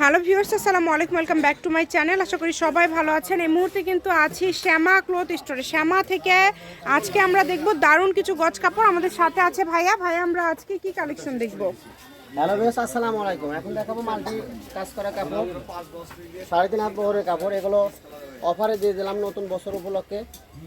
Hello viewers, আসসালামু আলাইকুম, welcome back to my channel. আশা করি সবাই ভালো আছেন। এই মুহূর্তে কিন্তু আছি শ্যামা ক্লোথ স্টোরে। শ্যামা থেকে আজকে আমরা দেখব দারুণ কিছু গজ কাপড় আমাদের সাথে আছে ভাইয়া। ভাইয়া, আমরা আজকে কি কালেকশন দেখব? হ্যালো বেশ আসসালামু আলাইকুম। এখন দেখাবো মাল্টি কাজ করা কাপড় সাড়ে তিন হাত বহরের কাপড়। এগুলো অফারে দিয়ে দিলাম নতুন বছর উপলক্ষে।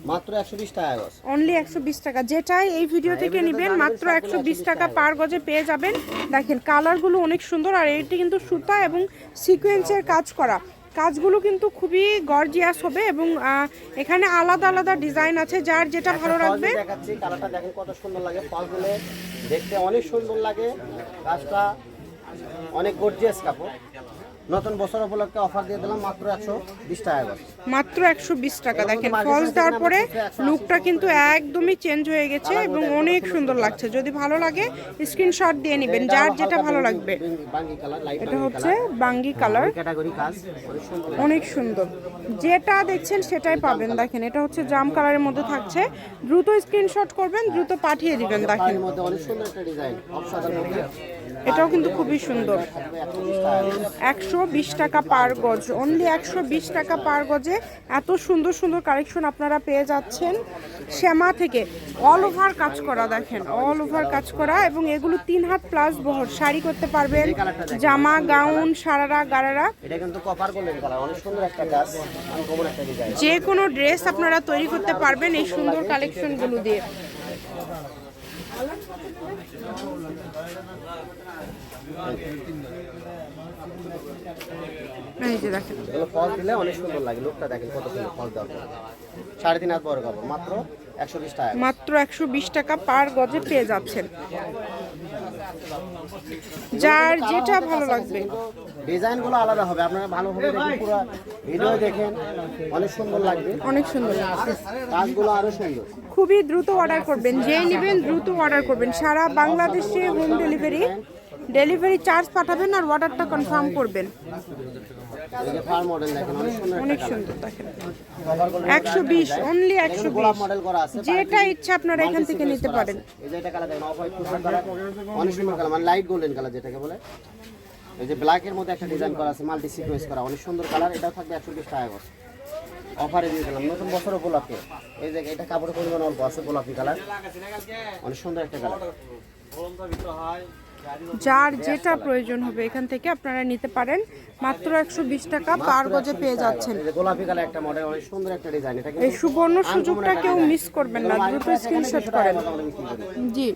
মাত্র একশো বিশ টাকা গজ। অনলি একশো বিশ টাকা। যেটাই এই ভিডিও থেকে নেবেন মাত্র একশো বিশ টাকা পার গজে পেয়ে যাবেন। দেখেন কালারগুলো অনেক সুন্দর আর এটি কিন্তু সুতা এবং সিকোয়েন্সের কাজ করা। কাজগুলো কিন্তু খুবই গর্জিয়াস হবে এবং আহ, এখানে আলাদা আলাদা ডিজাইন আছে যার যেটা ভালো লাগবে। দেখাচ্ছি কালারটা দেখেন কত সুন্দর লাগে ফলগুলো। দেখতে অনেক সুন্দর লাগে। কাজটা অনেক গর্জিয়াস কাপড়। নতুন বছর উপলক্ষে অফার দিয়ে দিলাম মাত্র একশো বিশ টাকা মাত্র একশো বিশ টাকা। দেখেন ফলস দেওয়ার পরে লুকটা কিন্তু একদমই চেঞ্জ হয়ে গেছে এবং অনেক সুন্দর লাগছে। যদি ভালো লাগে স্ক্রিনশট দিয়ে নেবেন। যার যেটা ভালো লাগবে। এটা হচ্ছে বাঙ্গি কালার অনেক সুন্দর। যেটা দেখছেন সেটাই পাবেন। দেখেন এটা হচ্ছে জাম কালারের মধ্যে থাকছে। দ্রুত স্ক্রিনশট করবেন দ্রুত পাঠিয়ে দিবেন। দেখেন। এটাও কিন্তু খুবই সুন্দর। একশো বিশ টাকা পার গজ। অনলি একশো বিশ টাকা পার গজে এত সুন্দর সুন্দর কালেকশন আপনারা পেয়ে যাচ্ছেন। শ্যামা থেকে অল ওভার কাজ করা দেখেন অল ওভার কাজ করা এবং এগুলো তিন হাত প্লাস বহর। শাড়ি করতে পারবেন জামা গাউন সারারা গারারা। এটা কিন্তু কপার গোল্ডেন কালার অনেক সুন্দর একটা কাজ আনকমন একটা ডিজাইন যে কোনো ড্রেস আপনারা তৈরি করতে পারবেন এই সুন্দর কালেকশনগুলো দিয়ে। এই যে দেখেন। ফল দিলে অনেক সুন্দর লাগে। লোকটা দেখেন কত সুন্দর ফল দেওয়ার পর। সাড়ে তিন হাত বড় কাপড় মাত্র একশো বিশ টাকা। মাত্র একশো বিশ টাকা পার গজে পেয়ে যাচ্ছেন। যার যেটা ভালো লাগবে। ডিজাইনগুলো আলাদা হবে আপনারা ভালোভাবে দেখেন পুরো ভিডিও দেখেন অনেক সুন্দর লাগবে। অনেক সুন্দর কাজগুলো আরও সুন্দর। খুবই দ্রুত অর্ডার করবেন যেই নেবেন দ্রুত অর্ডার করবেন। সারা বাংলাদেশে হোম ডেলিভারি ডেলিভারি চার্জ পাঠাবেন আর অর্ডারটা কনফার্ম করবেন। এই যে ফার মডেল দেখেন অনেক সুন্দর সুন্দর দেখেন। একশো বিশ অনলি একশো গোলাপ বিশ মডেল করা আছে যেটা ইচ্ছা আপনারা এখান থেকে নিতে পারেন। এই যে এটা কালার দেখেন অফ হোয়াইট কুশন কালার অনেক সুন্দর কালার মানে লাইট গোল্ডেন কালার যেটাকে বলে। এই যে ব্ল্যাক এর মধ্যে একটা ডিজাইন করা আছে মাল্টি সিকোয়েন্স করা, অনেক সুন্দর কালার এটাও থাকবে একশো বিশ টাকা করে। অফারে দিয়ে দিলাম, নতুন বছর উপলক্ষে। এই যে এটা কাপড়ের পরিমাণ অল্প, আছে গোলাপি কালার অনেক সুন্দর একটা কালার যার যেটা প্রয়োজন হবে এখান থেকে আপনারা নিতে পারেন। মাত্র একশো বিশ টাকা পার গজে পেয়ে যাচ্ছেন। এই গোলাপি কালার একটা মডেল অনেক সুন্দর একটা ডিজাইন এটা এই সুবর্ণ সুযোগটা কেউ মিস করবেন না দ্রুত স্ক্রিনশট করেন। জি।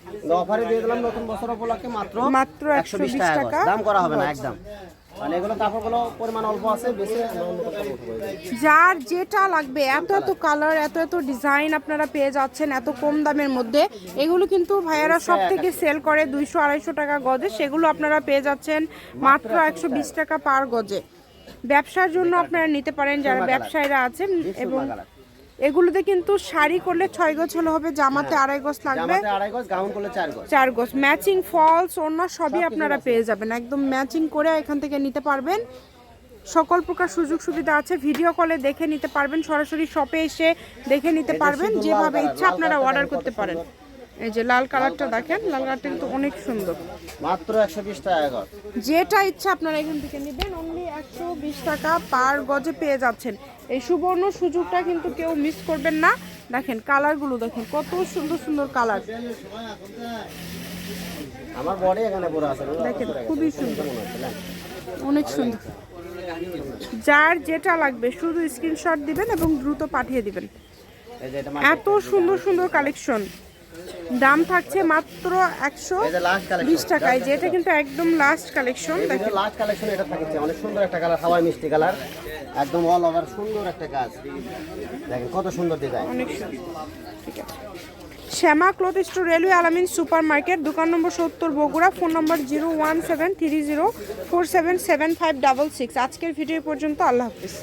অফারে দিয়ে দিলাম নতুন বছর উপলক্ষে মাত্র মাত্র একশো টাকা দাম করা হবে না একদম। মানে এগুলো কাপড়গুলো পরিমাণ অল্প আছে বেশি। যার যেটা লাগবে এত এত কালার এত এত ডিজাইন আপনারা পেয়ে যাচ্ছেন এত কম দামের মধ্যে এগুলো কিন্তু ভাইয়ারা সব থেকে সেল করে দুইশো আড়াইশো টাকা গজে সেগুলো আপনারা পেয়ে যাচ্ছেন মাত্র একশো বিশ টাকা। পার গজে। ব্যবসার জন্য আপনারা নিতে পারেন যারা ব্যবসায়ীরা আছেন এবং। এগুলোতে কিন্তু শাড়ি করলে ছয় গজ হলে হবে জামাতে আড়াই গজ লাগবে। আড়াই গজ গাউন করলে চার গজ। চার গজ। ম্যাচিং ফলস অন্য সবই আপনারা পেয়ে যাবেন। একদম ম্যাচিং করে এখান থেকে নিতে পারবেন। সকল প্রকার সুযোগ সুবিধা আছে। ভিডিও কলে দেখে নিতে পারবেন। সরাসরি শপে এসে দেখে নিতে পারবেন। যেভাবে ইচ্ছা আপনারা অর্ডার করতে পারেন। এই যে লাল কালারটা দেখেন লাল কালারটা কিন্তু অনেক সুন্দর। মাত্র একশো বিশ টাকা যেটা ইচ্ছা আপনারা এখান থেকে নেবেন অনলি একশো বিশ টাকা পার গজে পেয়ে যাচ্ছেন। এই সুবর্ণ সুযোগটা কিন্তু কেউ মিস করবেন না। দেখেন কালারগুলো দেখেন কত সুন্দর সুন্দর কালার। আমার বডি এখানে পুরো আছে দেখেন খুবই সুন্দর? অনেক সুন্দর। যার যেটা লাগবে শুধু স্ক্রিনশট দিবেন এবং দ্রুত পাঠিয়ে দিবেন। এত সুন্দর সুন্দর কালেকশন দাম থাকছে মাত্র একশো বিশ টাকায় যেটা কিন্তু একদম লাস্ট কালেকশন দেখেন। লাস্ট কালেকশন এটা থাকছে। অনেক সুন্দর একটা কালার হাওয়াই মিষ্টি কালার একদম অল ওভার সুন্দর একটা কাজ। দেখেন কত সুন্দর ডিজাইন অনেক সুন্দর। ঠিক আছে। Shyama cloth store railway Alamin super market দোকান নম্বর সত্তর Bogura phone number zero one seven three zero four seven seven five double six. আজকের ভিডিও পর্যন্ত আল্লাহ হাফিজ।